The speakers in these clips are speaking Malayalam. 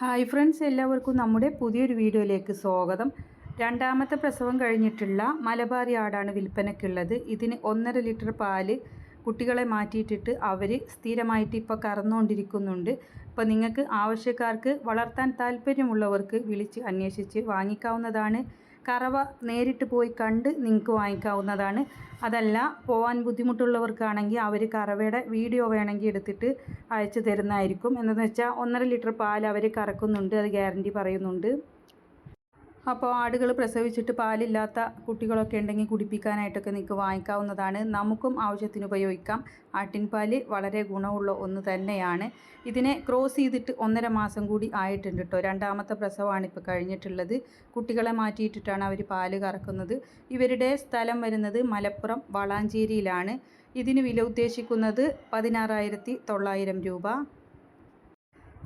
ഹായ് ഫ്രണ്ട്സ് എല്ലാവർക്കും നമ്മുടെ പുതിയൊരു വീഡിയോയിലേക്ക് സ്വാഗതം. രണ്ടാമത്തെ പ്രസവം കഴിഞ്ഞിട്ടുള്ള മലബാറി ആടാണ് വിൽപ്പനയ്ക്കുള്ളത്. ഇതിന് ഒന്നര ലിറ്റർ പാൽ കുട്ടികളെ മാറ്റിയിട്ടിട്ട് അവർ സ്ഥിരമായിട്ട് ഇപ്പോൾ കറന്നുകൊണ്ടിരിക്കുന്നുണ്ട്. അപ്പോൾ നിങ്ങൾക്ക് ആവശ്യക്കാർക്ക് വളർത്താൻ താല്പര്യമുള്ളവർക്ക് വിളിച്ച് അന്വേഷിച്ച് വാങ്ങിക്കാവുന്നതാണ്. കറവ നേരിട്ട് പോയി കണ്ട് നിങ്ങൾക്ക് വാങ്ങിക്കാവുന്നതാണ്. അതല്ല പോകാൻ ബുദ്ധിമുട്ടുള്ളവർക്കാണെങ്കിൽ അവർ കറവയുടെ വീഡിയോ വേണമെങ്കിൽ എടുത്തിട്ട് അയച്ചു തരുന്നതായിരിക്കും. എന്നു വെച്ചാൽ ഒന്നര ലിറ്റർ പാൽ അവർ കറക്കുന്നുണ്ട് അത് ഗ്യാരണ്ടി പറയുന്നുണ്ട്. അപ്പോൾ ആടുകൾ പ്രസവിച്ചിട്ട് പാലില്ലാത്ത കുട്ടികളൊക്കെ ഉണ്ടെങ്കിൽ കുടിപ്പിക്കാനായിട്ടൊക്കെ നിങ്ങൾക്ക് വാങ്ങിക്കാവുന്നതാണ്. നമുക്കും ആവശ്യത്തിന് ഉപയോഗിക്കാം. ആട്ടിൻപാൽ വളരെ ഗുണമുള്ള ഒന്ന് തന്നെയാണ്. ഇതിനെ ക്രോസ് ചെയ്തിട്ട് ഒന്നര മാസം കൂടി ആയിട്ടുണ്ട് കേട്ടോ. രണ്ടാമത്തെ പ്രസവമാണ് ഇപ്പോൾ കഴിഞ്ഞിട്ടുള്ളത്. കുട്ടികളെ മാറ്റിയിട്ടിട്ടാണ് അവർ പാൽ കറക്കുന്നത്. ഇവരുടെ സ്ഥലം വരുന്നത് മലപ്പുറം വളാഞ്ചേരിയിലാണ്. ഇതിന് വില ഉദ്ദേശിക്കുന്നത് പതിനാറായിരത്തി തൊള്ളായിരം രൂപ.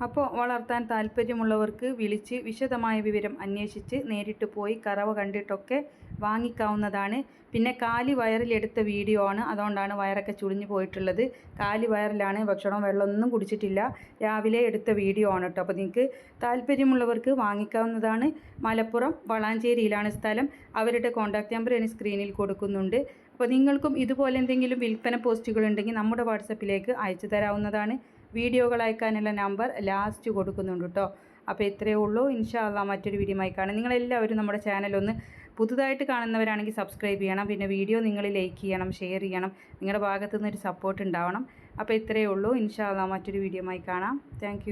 അപ്പോൾ വളർത്താൻ താല്പര്യമുള്ളവർക്ക് വിളിച്ച് വിശദമായ വിവരം അന്വേഷിച്ച് നേരിട്ട് പോയി കറവ കണ്ടിട്ടൊക്കെ വാങ്ങിക്കാവുന്നതാണ്. പിന്നെ കാലി വയറിലെടുത്ത വീഡിയോ ആണ്. അതുകൊണ്ടാണ് വയറൊക്കെ ചുളിഞ്ഞു പോയിട്ടുള്ളത്. കാലി വയറിലാണ് ഭക്ഷണം വെള്ളമൊന്നും കുടിച്ചിട്ടില്ല. രാവിലെ എടുത്ത വീഡിയോ ആണ് കേട്ടോ. അപ്പോൾ നിങ്ങൾക്ക് താല്പര്യമുള്ളവർക്ക് വാങ്ങിക്കാവുന്നതാണ്. മലപ്പുറം വളാഞ്ചേരിയിലാണ് സ്ഥലം. അവരുടെ കോൺടാക്റ്റ് നമ്പർ എനിക്ക് സ്ക്രീനിൽ കൊടുക്കുന്നുണ്ട്. അപ്പോൾ നിങ്ങൾക്കും ഇതുപോലെ എന്തെങ്കിലും വിൽപ്പന പോസ്റ്റുകൾ ഉണ്ടെങ്കിൽ നമ്മുടെ വാട്സപ്പിലേക്ക് അയച്ചു തരാവുന്നതാണ്. വീഡിയോകൾ അയക്കാനുള്ള നമ്പർ ലാസ്റ്റ് കൊടുക്കുന്നുണ്ട് കേട്ടോ. അപ്പോൾ ഇത്രയേ ഉള്ളൂ. ഇൻഷാല്ല മറ്റൊരു വീഡിയോ ആയി കാണാം. നിങ്ങളെല്ലാവരും നമ്മുടെ ചാനലൊന്ന് പുതുതായിട്ട് കാണുന്നവരാണെങ്കിൽ സബ്സ്ക്രൈബ് ചെയ്യണം. പിന്നെ വീഡിയോ നിങ്ങൾ ലൈക്ക് ചെയ്യണം ഷെയർ ചെയ്യണം. നിങ്ങളുടെ ഭാഗത്തു നിന്നൊരു സപ്പോർട്ട് ഉണ്ടാവണം. അപ്പോൾ ഇത്രയേ ഉള്ളൂ. ഇൻഷാല്ല മറ്റൊരു വീഡിയോ ആയി കാണാം. താങ്ക്